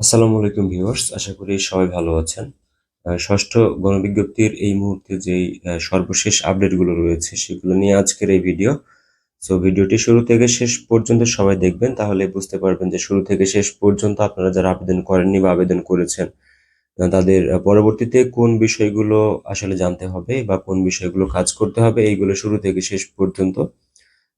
আসসালামু আলাইকুম ভিউয়ার্স আশা করি সবাই ভালো আছেন। ষষ্ঠ গণবিজ্ঞপ্তির এই মুহূর্তে আহ, সর্বশেষ আপডেটগুলো রয়েছে সেগুলো নিয়ে আজকের এই ভিডিও। সো ভিডিওটি শুরু থেকে শেষ পর্যন্ত সবাই দেখবেন তাহলে বুঝতে পারবেন যে শুরু থেকে শেষ পর্যন্ত আপনারা যারা আবেদন করেননি বা আবেদন করেছেন তাদের পরবর্তীতে কোন বিষয়গুলো আসলে জানতে হবে বা কোন বিষয়গুলো কাজ করতে হবে এইগুলো শুরু থেকে শেষ পর্যন্ত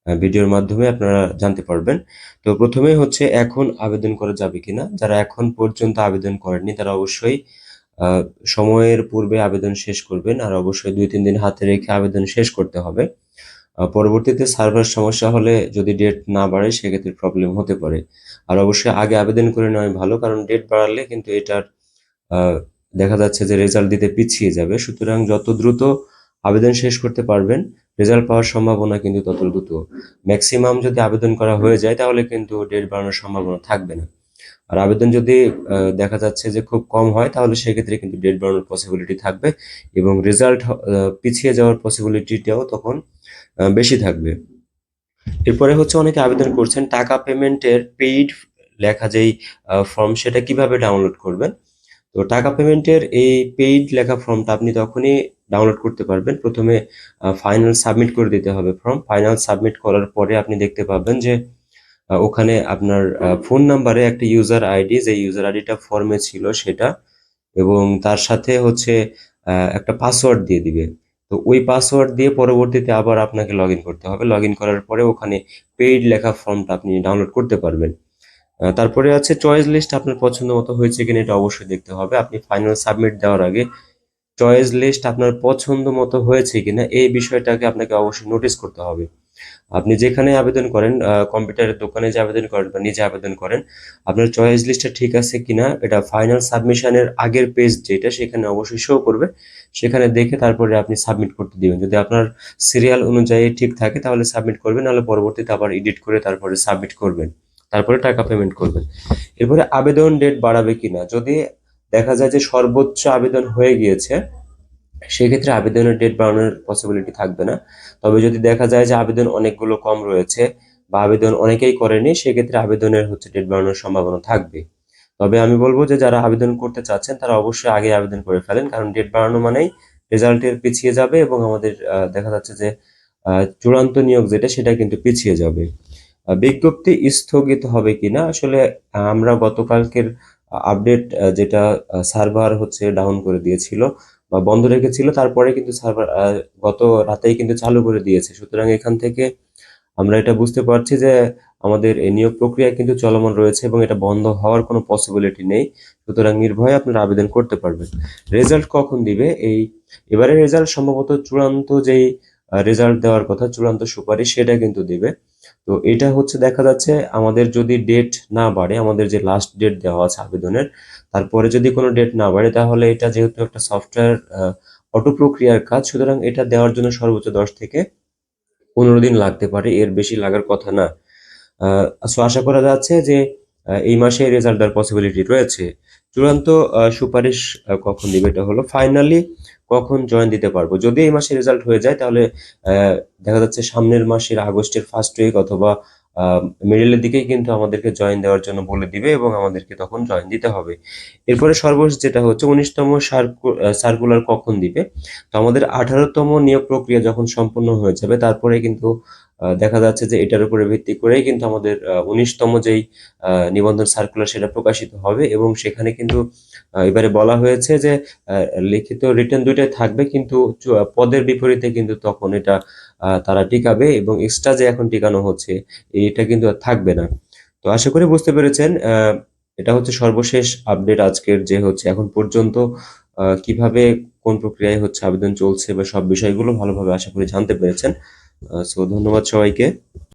ভিডিওর মাধ্যমে আপনারা জানতে পারবেন। তো প্রথমেই হচ্ছে, এখন আবেদন করা যাবে কিনা? যারা এখন পর্যন্ত আবেদন করেননি, তারা অবশ্যই সময়ের পূর্বে আবেদন শেষ করবেন আর অবশ্যই দুই, তিন দিন হাতে রেখে আবেদন শেষ করতে হবে। পরবর্তীতে সার্ভার সমস্যা হলে যদি ডেট না বাড়ে, সেক্ষেত্রে প্রবলেম হতে পারে। আর অবশ্যই আগে আবেদন করে নেওয়াই ভালো, কারণ ডেট বাড়ালে কিন্তু এটার দেখা যাচ্ছে যে রেজাল্ট দিতে পিছিয়ে যাবে। সুতরাং যত দ্রুত আবেদন শেষ করতে পারবেন রেজাল্ট পাওয়ার সম্ভাবনা কিন্তু তত দ্রুত ম্যাক্সিমাম যদি আবেদন করা হয়ে যায়, তাহলে কিন্তু ডেট বাড়ানোর সম্ভাবনা থাকবে না। আর আবেদন যদি দেখা যাচ্ছে যে খুব কম হয়, তাহলে সেক্ষেত্রে কিন্তু ডেট বাড়ানোর পসিবিলিটি থাকবে এবং রেজাল্ট পিছিয়ে যাওয়ার পসিবিলিটিটাও তখন বেশি থাকবে। এরপরে হচ্ছে অনেকে আবেদন করছেন, টাকা পেমেন্টের পেইড লেখা যেই ফর্ম সেটা কীভাবে ডাউনলোড করবেন? তো টাকা পেমেন্টের এই পেইড লেখা ফর্মটা আপনি তখনই ডাউনলোড করতে পারবেন। প্রথমে ফাইনাল সাবমিট করে দিতে হবে ফর্ম ফাইনাল সাবমিট করার পরে আপনি দেখতে পাবেন যে ওখানে আপনার ফোন নাম্বারে একটা ইউজার আইডি যে ইউজার আইডিটা ফর্মে ছিল সেটা এবং তার সাথে হচ্ছে একটা পাসওয়ার্ড দিয়ে দিবে। তো ওই পাসওয়ার্ড দিয়ে পরবর্তীতে আবার আপনাকে লগ করতে হবে। লগ করার পরে ওখানে পেইড লেখা ফর্মটা আপনি ডাউনলোড করতে পারবেন। তারপরে আছে চয়েস লিস্ট আপনার পছন্দ মতো হয়েছে কিনা এটা অবশ্যই দেখতে হবে। আপনি ফাইনাল সাবমিট দেওয়ার আগে চয়েস লিস্ট আপনার পছন্দ মতো হয়েছে কিনা এই বিষয়টাকে আপনাকে অবশ্যই নোটিস করতে হবে। আপনি যেখানে আবেদন করেন কম্পিউটারের দোকানে যে আবেদন করেন বা নিজে আবেদন করেন, আপনার চয়েস লিস্টটা ঠিক আছে কিনা, এটা ফাইনাল সাবমিশনের আগের পেজ যেটা সেখানে অবশ্যই শো করবে। সেখানে দেখে তারপরে আপনি সাবমিট করতে দিবেন। যদি আপনার সিরিয়াল অনুযায়ী ঠিক থাকে তাহলে সাবমিট করবেন, নাহলে পরবর্তীতে আবার এডিট করে তারপরে সাবমিট করবেন। তারপরে টাকা পেমেন্ট করবেন। এরপরে আবেদন ডেট বাড়াবে কিনা? যদি দেখা যায় যে সর্বোচ্চ আবেদন হয়ে গিয়েছে, সেক্ষেত্রে আবেদনের ডেট বাড়ানোর পসিবিলিটি থাকবে না। তবে যদি দেখা যায় যে আবেদন অনেকগুলো কম রয়েছে বা আবেদন অনেকেই করেনি, সেক্ষেত্রে আবেদনের হচ্ছে ডেট বাড়ানোর সম্ভাবনা থাকবে। তবে আমি বলব যে যারা আবেদন করতে চাচ্ছেন, তারা অবশ্যই আগে আবেদন করে ফেলেন, কারণ ডেট বাড়ানো মানেই রেজাল্টের পিছিয়ে যাবে এবং আমাদের দেখা যাচ্ছে যে চূড়ান্ত নিয়োগ যেটা, সেটা কিন্তু পিছিয়ে যাবে। বিজ্ঞপ্তি স্থগিত হবে কিনা? আসলে আমরা গতকালকের আপডেট যেটা সার্ভার হচ্ছে ডাউন করে দিয়েছিল বা বন্ধ রেখেছিল, তারপরে কিন্তু সার্ভার গত রাতেই কিন্তু চালু করে দিয়েছে। সুতরাং এখান থেকে আমরা এটা বুঝতে পারছি যে আমাদের এই নিয়োগ প্রক্রিয়া কিন্তু চলমান রয়েছে এবং এটা বন্ধ হওয়ার কোনো পসিবিলিটি নেই। সুতরাং নির্ভয়ে আপনারা আবেদন করতে পারবেন। রেজাল্ট কখন দিবে? এই এবারে রেজাল্ট সম্ভবত চূড়ান্ত যেই রেজাল্ট দেওয়ার কথা, চূড়ান্ত সুপারিশ সেটা কিন্তু দিবে। তো এটা হচ্ছে দেখা যাচ্ছে আমাদের যদি ডেট না বাড়ে, আমাদের যে লাস্ট ডেট দেওয়া আছে আবেদনের, তারপরে যদি কোনো ডেট না বাড়ে, তাহলে এটা যেহেতু একটা সফটওয়্যার অটো প্রক্রিয়ার কাজ, সুতরাং এটা দেওয়ার জন্য সর্বোচ্চ দশ থেকে পনেরো দিন লাগতে পারে, এর বেশি লাগার কথা না। আশা করা যাচ্ছে যে এই মাসে রেজাল্ট দেওয়ার পসিবিলিটি রয়েছে। চূড়ান্ত সুপারিশ কখন দিবে এটা হলো। ফাইনালি কখন জয়েন দিতে পারব? যদি এই মাসে রেজাল্ট হয়ে যায়, তাহলে দেখা যাচ্ছে সামনের মাসের আগস্টের ফার্স্ট উইক অথবা মিডলের দিকেই কিন্তু আমাদেরকে জয়েন দেওয়ার জন্য বলে দিবে এবং আমাদেরকে তখন জয়েন দিতে হবে। এরপরে সর্বশেষ যেটা হচ্ছে, উনিশতম সার্কুলার কখন দিবে? তো আমাদের আঠারোতম নিয়োগ প্রক্রিয়া যখন সম্পূর্ণ হয়ে যাবে, তারপরে কিন্তু দেখা যাচ্ছে যে এটার উপরে ভিত্তি করেই কিন্তু আমাদের উনিশতম যেই নিবন্ধন সার্কুলার সেটা প্রকাশিত হবে এবং সেখানে কিন্তু এবারে বলা হয়েছে যে লিখিত রিটার্ন দুইটাই থাকবে কিন্তু পদের বিপরীতে কিন্তু তখন এটা তারা টিকাবে এবং এক্সট্রা যে এখন টিকানো হচ্ছে, এটা কিন্তু আর থাকবে না। তো আশা করি বুঝতে পেরেছেন এটা হচ্ছে সর্বশেষ আপডেট আজকের যে হচ্ছে এখন পর্যন্ত কীভাবে কোন প্রক্রিয়ায় হচ্ছে আবেদন চলছে বা সব বিষয়গুলো ভালোভাবে আশা করি জানতে পেরেছেন। সো ধন্যবাদ সবাইকে।